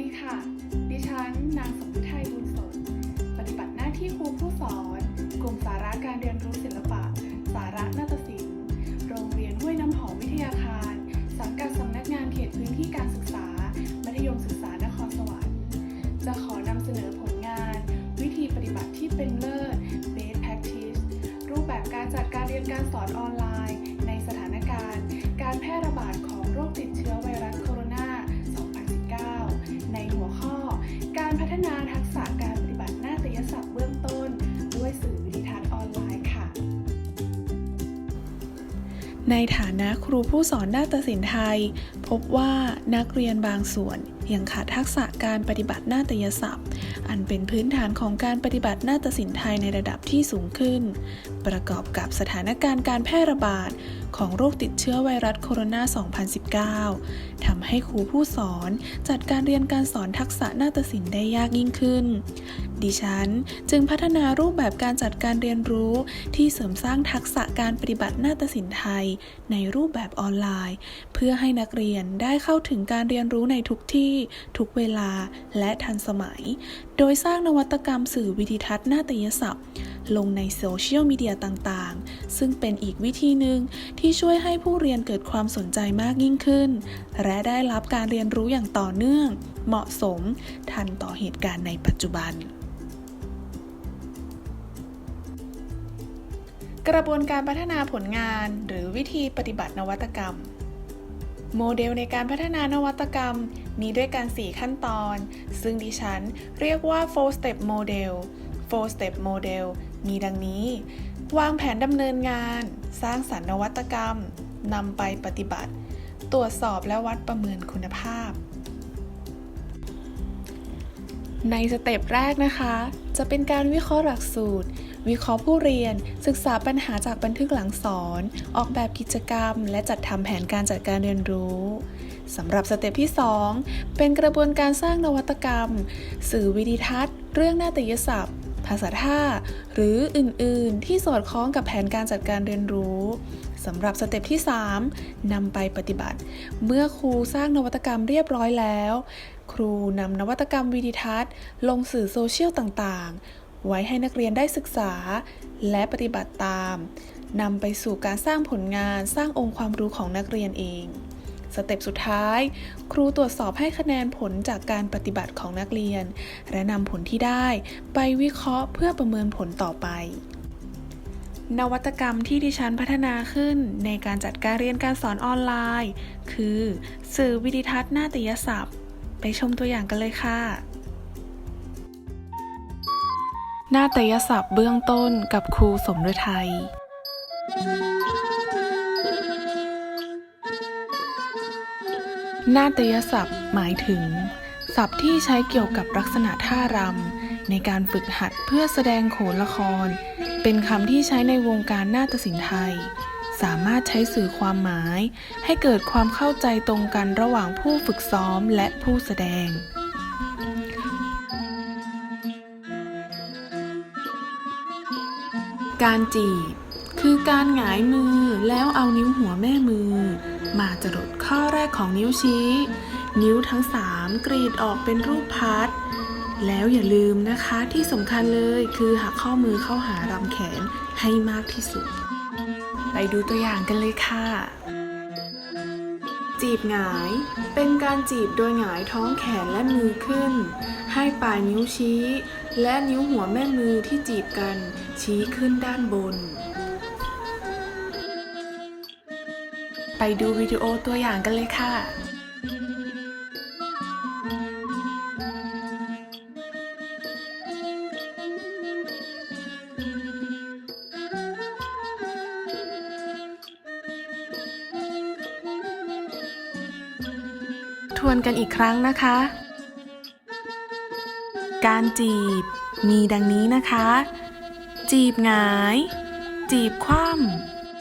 ดีค่ะ ดิฉัน นางสมฤทัยบุญสนปฏิบัติหน้าที่ครูผู้สอน กลุ่มสาระการเรียนรู้ศิลปะ สาระนาฏศิลป์ โรงเรียนห้วยน้ำหอมวิทยาคาร นาทักษะการปฏิบัติหน้าฏยศัพท์เบื้องต้น ด้วยสื่อวิดิทัศน์ออนไลน์ค่ะ ในฐานะครูผู้สอนนาฏศิลป์ไทย พบว่านักเรียนบางส่วนยังขาดทักษะการปฏิบัติหน้าฏยศัพท์ อันเป็นพื้นฐานของการปฏิบัตินาฏศิลป์ไทยในระดับที่สูงขึ้น ประกอบกับสถานการณ์การแพร่ระบาดของโรคติดเชื้อไวรัสโคโรนา 2019 ทำให้ครูผู้สอนจัดการเรียนการสอนทักษะนาฏศิลป์ได้ยากยิ่งขึ้น ดิฉัน จึงพัฒนารูปแบบการจัดการเรียนรู้ ที่เสริมสร้างทักษะการปฏิบัตินาฏศิลป์ไทย ในรูปแบบออนไลน์ เพื่อให้นักเรียนได้เข้าถึงการเรียนรู้ในทุกที่ ทุกเวลาและทันสมัย โดยสร้างนวัตกรรมสื่อวิดิทัศน์นาฏยศัพท์ ลงในโซเชียลมีเดียต่างๆ ซึ่งเป็นอีกวิธีหนึ่งที่ช่วยให้ผู้เรียนเกิดความสนใจมากยิ่งขึ้น และได้รับการเรียนรู้อย่างต่อเนื่อง เหมาะสม ทันต่อเหตุการณ์ในปัจจุบัน กระบวนการพัฒนาผลงานหรือวิธีปฏิบัตินวัตกรรม โมเดลในการพัฒนานวัตกรรมมีด้วยกัน 4 ขั้นตอน ซึ่งดิฉันเรียกว่า four step model four step model มีดังนี้ วางแผนดำเนินงาน สร้างสรรค์นวัตกรรมนำไปปฏิบัติ ตรวจสอบและวัดประเมินคุณภาพ ในสเต็ปแรกนะคะ จะเป็นการวิเคราะห์หลักสูตร วิเคราะห์ผู้เรียน ศึกษาปัญหาจากบันทึกหลังสอน ออกแบบกิจกรรม และจัดทำแผนการจัดการเรียนรู้สำหรับสเต็ปที่ 2 เป็นกระบวนการสร้างนวัตกรรม สื่อวิดิทัศน์ เรื่องนาฏยศัพท์ ภาษาท่า หรืออื่น ๆ ที่สอดคล้องกับแผนการจัดการเรียนรู้สำหรับสเต็ปที่ 3นำไปปฏิบัติ เมื่อครูสร้างนวัตกรรมเรียบร้อยแล้ว ครูนำนวัตกรรมวิดิทัศน์ ลงสื่อโซเชียลต่างๆ ไว้ให้นักเรียนได้ศึกษา และปฏิบัติตามนำไปสู่การสร้างผลงานสร้างองค์ความรู้ของนักเรียนเอง สเต็ปสุดท้าย ครูตรวจสอบให้คะแนนผลจากการปฏิบัติของนักเรียน และนำผลที่ได้ไปวิเคราะห์เพื่อประเมินผลต่อไปนวัตกรรมที่ดิฉันพัฒนาขึ้นในการจัดการเรียนการสอนออนไลน์ คือ สื่อวิดิทัศน์นาฏยศัพท์ ไปชมตัวอย่างกันเลยค่ะ นาฏยศัพท์เบื้องต้นกับครูสมฤทัยนาฏยศัพท์หมายถึง ศัพท์ที่ใช้เกี่ยวกับลักษณะท่ารำในการฝึกหัดเพื่อแสดงโขนละคร เป็นคำที่ใช้ในวงการนาฏศิลป์ไทย สามารถใช้สื่อความหมาย ให้เกิดความเข้าใจตรงกันระหว่างผู้ฝึกซ้อมและผู้แสดงการจีบ คือการหงายมือแล้วเอานิ้วหัวแม่มือ มาจรดข้อแรกของนิ้วชี้ นิ้วทั้งสามกรีดออกเป็นรูปพัด แล้วอย่าลืมนะคะที่สำคัญเลยคือหักข้อมือเข้าหารำแขนให้มากที่สุด ไปดูตัวอย่างกันเลยค่ะ จีบหงาย เป็นการจีบโดยหงายท้องแขนและมือขึ้น ให้ปลายนิ้วชี้ และนิ้วหัวแม่มือที่จีบกัน ชี้ขึ้นด้านบน ไปดูวิดีโอตัวอย่างกันเลยค่ะ ทวนกันอีกครั้งนะคะ การจีบ มีดังนี้นะคะ จีบหงาย จีบคว่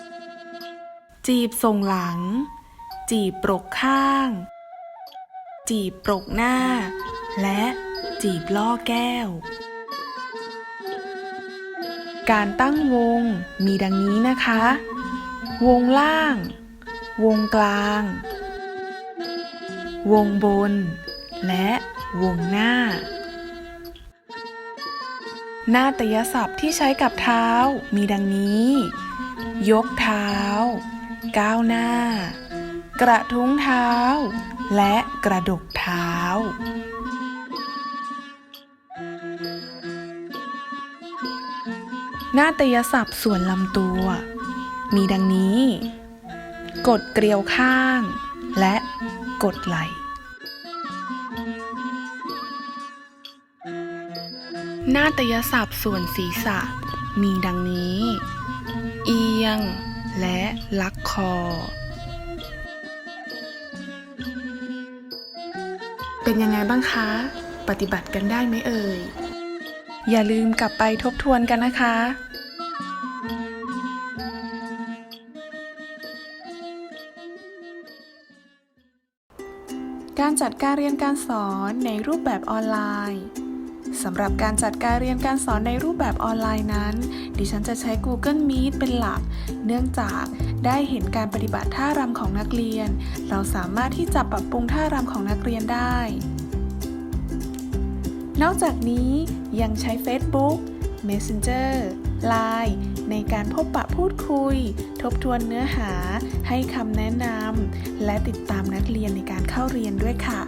ำจีบส่งหลัง จีบปรกข้าง จีบปรกหน้า และจีบล่อแก้ว การตั้งวง มีดังนี้นะคะ วงล่าง วงกลาง วงบน และวงหน้า หน้าตยศัพท์ที่ใช้กับเท้ามีดังนี้ ยกเท้า ก้าวหน้า กระทุ้งเท้า และกระดกเท้าหน้าตยศัพท์ส่วนลำตัว มีดังนี้ กดเกลียวข้าง และ กดไหล หน้าตยศัพท์ส่วนศีรษะ มีดังนี้ เอียง และลักคอ เป็นยังไงบ้างคะ ปฏิบัติกันได้ไหมเอ่ย อย่าลืมกลับไปทบทวนกันนะคะ การจัดการเรียนการสอนในรูปแบบออนไลน์สำหรับการจัดการเรียนการสอนในรูปแบบออนไลน์นั้น ดิฉันจะใช้ Google Meet เป็นหลัก เนื่องจากได้เห็นการปฏิบัติท่ารำของนักเรียน เราสามารถที่จะปรับปรุงท่ารำของนักเรียนได้ นอกจากนี้ยังใช้ Facebook Messenger Line ในการพบปะพูดคุย ทบทวนเนื้อหา ให้คำแนะนำและติดตามนักเรียนในการเข้าเรียนด้วยค่ะ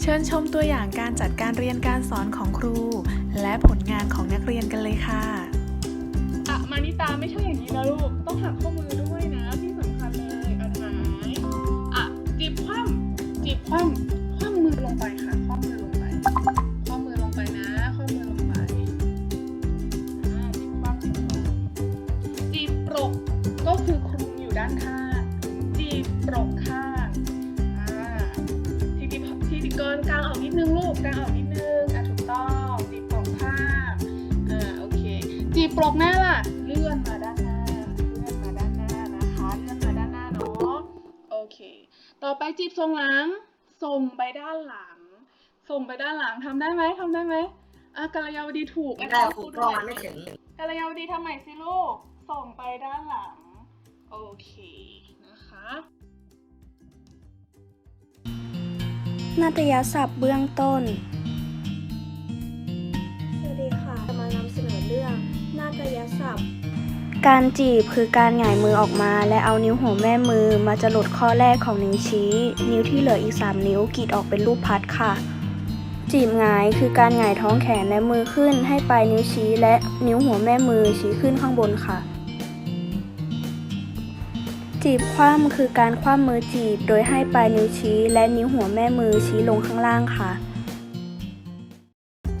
เชิญชมตัวอย่างการจัดการเรียนการสอนของครู และผลงานของนักเรียนกันเลยค่ะอะมานิตาไม่ใช่อย่างนี้นะลูก ต้องหักข้อมือด้วยนะที่สำคัญเลยอะหายอะจีบคว่ำจีบคว่ำคว่ำมือลงไปค่ะ ปลอกหน้าล่ะ เลื่อนมาด้านหน้า เลื่อนมาด้านหน้านะคะ เลื่อนมาด้านหน้าเนาะ โอเค ต่อไปจีบทรงหลัง ส่งไปด้านหลัง ส่งไปด้านหลังทำได้ไหมทำได้ไหมอะกาลยาวดีถูกไม่ได้ครูก็มาไม่ถึงกาลยาวดีทำใหม่สิลูก ส่งไปด้านหลัง โอเค นะคะนาฏยศัพท์เบื้องต้น สวัสดีค่ะ นาฏยศัพท์ การจีบคือการหงายมือออกมา และเอานิ้วหัวแม่มือมาจะหลดข้อแรกของนิ้วชี้ นิ้วที่เหลืออีก 3 นิ้วกรีดออกเป็นรูปพัดค่ะ จีบหงายคือการหงายท้องแขนและมือขึ้น ให้ปลายนิ้วชี้และนิ้วหัวแม่มือชี้ขึ้นข้างบนค่ะจีบคว่ำคือการคว่ำมือจีบ โดยให้ปลายนิ้วชี้และนิ้วหัวแม่มือชี้ลงข้างล่างค่ะ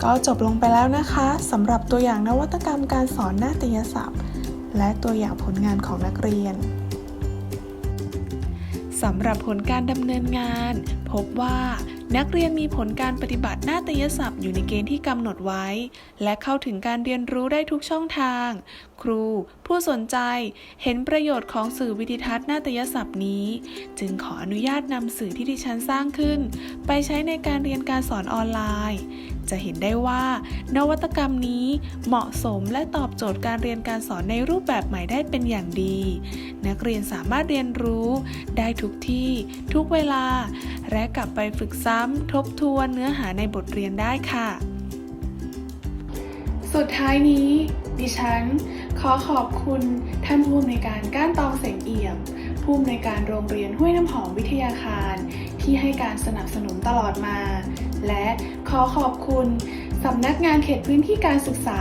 ก็จบลงไปแล้วนะคะสำหรับตัวอย่างนวัตกรรมการสอนนาฏยศัพท์ และตัวอย่างผลงานของนักเรียนสำหรับผลการดำเนินงาน พบว่านักเรียนมีผลการปฏิบัติหน้าฏยศัพท์อยู่ในเกณฑ์ที่กำหนดไว้ และเข้าถึงการเรียนรู้ได้ทุกช่องทาง ครู ผู้สนใจ เห็นประโยชน์ของสื่อวิดิทัศน์หน้าฏยศัพท์นี้ จึงขออนุญาตนำสื่อที่ดิฉันสร้างขึ้น ไปใช้ในการเรียนการสอนออนไลน์ จะเห็นได้ว่า นวัตกรรมนี้เหมาะสมและตอบโจทย์การเรียนการสอนในรูปแบบใหม่ได้เป็นอย่างดี นักเรียนสามารถเรียนรู้ได้ทุกที่ทุกเวลา และกลับไปฝึกซ้ำทบทวนเนื้อหาในบทเรียนได้ค่ะ สุดท้ายนี้ ดิฉัน ขอขอบคุณท่านผู้อำนวยการก้านตองเสงเอี่ยมผู้อำนวยการโรงเรียนห้วยน้ำหอมวิทยาคาร ที่ให้การสนับสนุนตลอดมา และขอขอบคุณสำนักงานเขตพื้นที่การศึกษา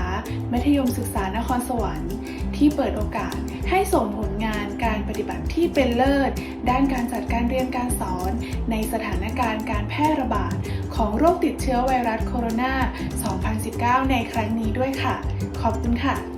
มัธยมศึกษานครสวรรค์ ที่เปิดโอกาสให้ส่งผลงานการปฏิบัติที่เป็นเลิศ ด้านการจัดการเรียนการสอน ในสถานการณ์การแพร่ระบาด ของโรคติดเชื้อไวรัสโคโรนา 2019 ในครั้งนี้ด้วยค่ะ ขอบคุณค่ะ